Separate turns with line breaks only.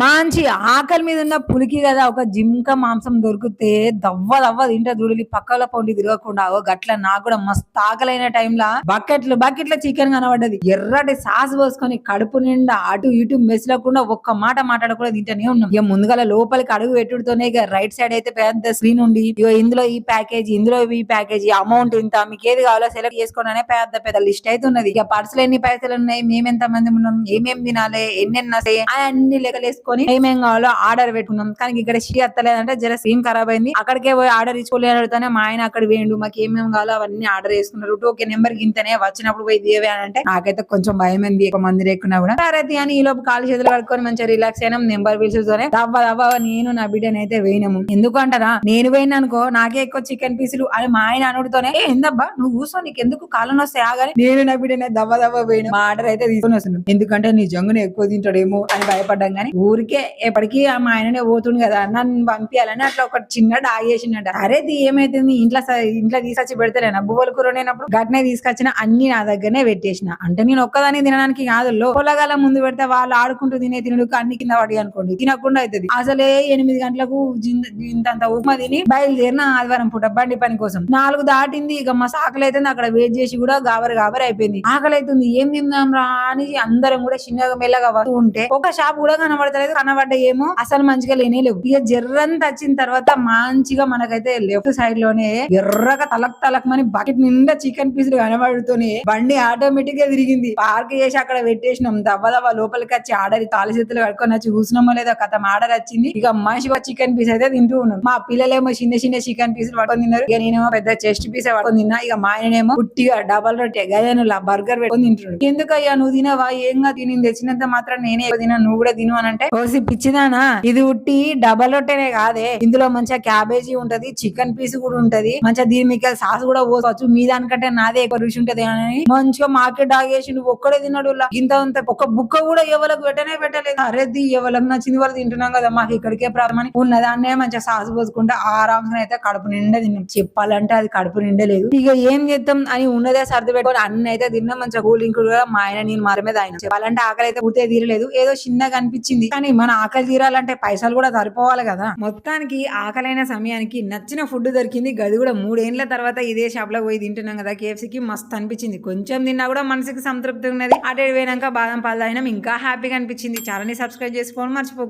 మంచి ఆకలి మీద ఉన్న పులికి కదా ఒక జింక మాంసం దొరికితే దవ్వ దవ్వ తింటా చూడలి పక్కల పొండి తిరగకుండా ఓ గట్ల నాకు కూడా మస్తు ఆకలైన టైంలో బకెట్లు బకెట్ల చికెన్ కనబడ్డది. ఎర్రటి సాస్ పోసుకొని కడుపు నిండా అటు ఇటు మెసలకుండా ఒక్క మాట మాట్లాడకుండా తింటానే ఉన్నాం. ఇక ముందుగా లోపలికి అడుగు పెట్టుడుతోనే ఇక రైట్ సైడ్ అయితే పెద్ద స్క్రీన్ ఉండి ఇక ఇందులో ఈ ప్యాకేజీ ఇందులో ఈ ప్యాకేజీ అమౌంట్ ఇంత మీకు ఏది కావాలో సెలెక్ట్ చేసుకోండి అనే పెద్ద పెద్ద లిస్ట్ అయితే ఉన్నది. ఇక పర్సులు ఎన్ని పైసలు ఉన్నాయి మేమెంత మంది ఉన్నాం ఏమేమి తినాలి ఎన్నెన్ని అన్ని లెక్కలు వేసుకొని ఏమేం కావాలో ఆర్డర్ పెట్టుకున్నాం. కానీ ఇక్కడ షీ అత్తలేదంటే జర స్క్రీన్ ఖరాబ్ అయింది. అక్కడికే పోయి ఆర్డర్ ఇచ్చుకోలేదు మా ఆయన అక్కడ వేయండు మాకు ఏమేం కావాలో అవన్నీ ఆర్డర్ చేసుకున్నారు. ఓకే నెంబర్ గింతనే వచ్చినప్పుడు పోయి దేవే అని అంటే నాకైతే కొంచెం భయం అయింది ఒక మంది లేకున్నా కూడా. సరే అని ఈ లోపు కాలు చేతులు పడుకొని మంచిగా రిలాక్స్ అయినాం నెంబర్ పిలుచుతోనే దవ్వ దవ్వ నేను నా బిడ్డని అయితే వేయినాము. ఎందుకంటారా నేను పోయినా అనుకో నాకే ఎక్కువ చికెన్ పీసులు అని మా ఆయన అనుడితోనే "ఏ, ఏందబ్బా నువ్వు కూర్చో నీకు ఎందుకు కాలం వస్తే ఆగానే నేను నా బిడ్డనే దవ్వ దవ్వ పోయిన మా ఆర్డర్ అయితే తీసుకొని వస్తున్నాం. ఎందుకంటే నీ జంగును ఎక్కువ తింటాడేమో అని భయపడ్డాం కానీ ఊరికే ఎప్పటికీ ఆ మా ఆయననే పోతుండు కదా నన్ను పంపించాలని అట్లా ఒక చిన్న డాగ్ చేసిండట. అరే ఏమైతుంది? ఇంట్లో ఇంట్లో తీసుకొచ్చి పెడతలేనా? బువ్వల కూర వండినప్పుడు గట్నే తీసుకొచ్చిన అన్ని నా దగ్గరనే పెట్టేసిన. అంటే నేను ఒక్కదాన్ని తినడానికి కాదు లో పొలగాల ముందు పెడితే వాళ్ళు ఆడుకుంటూ తినే తినడు అన్ని కింద పడి అనుకోండి తినకుండా అవుతుంది అసలే ఎనిమిది గంటలకు ఇంత ఇంతంత ఉప్మా తిని బయలుదేరిన ఆదివారం పూట బండి పని కోసం. నాలుగు దాటింది ఇక మా ఆకలి అయితే అక్కడ వెయిట్ చేసి కూడా గాబరి గాబరి అయిపోయింది. ఆకలి అవుతుంది ఏం తిందాం రా అని అందరం కూడా చిన్నగా మెల్లగా వస్తూ ఉంటే ఒక షాప్ కూడా కనబడతలేదు కనబడ్డ ఏమో అసలు మంచిగా లేనే లేవు. ఇక జర్రంత వచ్చిన తర్వాత మంచిగా మనకైతే లెఫ్ట్ సైడ్లోనే ఎర్రగా తలక్ తలక్ మని బకెట్ నిండా చికెన్ పీసులు కనబడుతూనే బండి ఆటోమేటిక్గా తిరిగింది. పార్క్ చేసి అక్కడ పెట్టేసినాం. దవ్వ దవ్వ లోపలికి వచ్చి ఆర్డర్ తాళి చేతులు కట్టుకొని వచ్చి కూర్చున్నామో లేదో కథ ఆర్డర్ వచ్చింది. ఇక మంచిగా చికెన్ పీస్ అయితే తింటూ ఉన్నాం మా పిల్లలేమో చిన్న చిన్న చికెన్ పీసులు పట్టుకొని తిన్నారు. ఇక నేనేమో పెద్ద చెస్ట్ పీస్ పట్టుకొని తిన్నా. ఇక మా ఆయనేమో పుట్టిగా డబల్ రొట్టె గదేను బర్గర్ పెట్టుకొని తింటున్నాడు. ఎందుకయ్యా నువ్వు తినవా? ఏంగా తిని తెచ్చినంత మాత్రం నేనే తిన నువ్వు కూడా తిను అని అంటే ఓసి పిచ్చిదానా ఇది ఉట్టి డబల్ రొట్టెనే కాదే. ఇందులో మంచిగా క్యాబేజీ ఉంటది చికెన్ పీస్ కూడా ఉంటది. మంచిగా దీని మీకు సాస్ కూడా పోసుకోవచ్చు. మీ దానికంటే నాదే ఎక్కువ రుచి ఉంటది అని మంచిగా మార్కెట్ ఆగేసి నువ్వు ఒక్కడే తిన్నాడు ఇంత అంత ఒక బుక్క కూడా ఎవరికి పెట్టనే పెట్టలేదు. అరేది ఎవరికి నచ్చింది వాళ్ళు తింటున్నాం కదా. మాకు ఇక్కడికే ప్రాబ్లం ఉన్నదాన్నే మంచిగా సాస్ పోసుకుంటే ఆరాంగా అయితే కడుపు నిండా తిన్నాం. చెప్పాలంటే అది కడుపు నిండలేదు ఇక ఏం చేద్దాం అని ఉన్నదే సర్ది పెట్టుకొని అన్ని అయితే తిన్నాం. మంచిగా కూల్ డ్రింక్ కూడా మా ఆయన నేను మాత్రమే తాగిన. చెప్పాలంటే ఆకలి అయితే పూర్తిగా తీరలేదు. ఏదో చిన్నగా అనిపించింది. కానీ మన ఆకలి తీరాలంటే పైసలు కూడా సరిపోవాలి కదా. మొత్తానికి ఆకలైన సమయానికి నచ్చిన ఫుడ్ దొరికింది. గది కూడా మూడేళ్ళ తర్వాత ఇదే షాప్లో పోయి తింటున్నాం కదా. కేఎఫ్సీకి కి మస్తు అనిపించింది. కొంచెం తిన్నా కూడా మనసుకి సంతృప్తి ఉన్నది. అటు పోయినాక బాదం పాలు తాగినాం. ఇంకా హ్యాపీగా అనిపించింది. ఛానల్ సబ్స్క్రైబ్ చేసుకోవడం మర్చిపో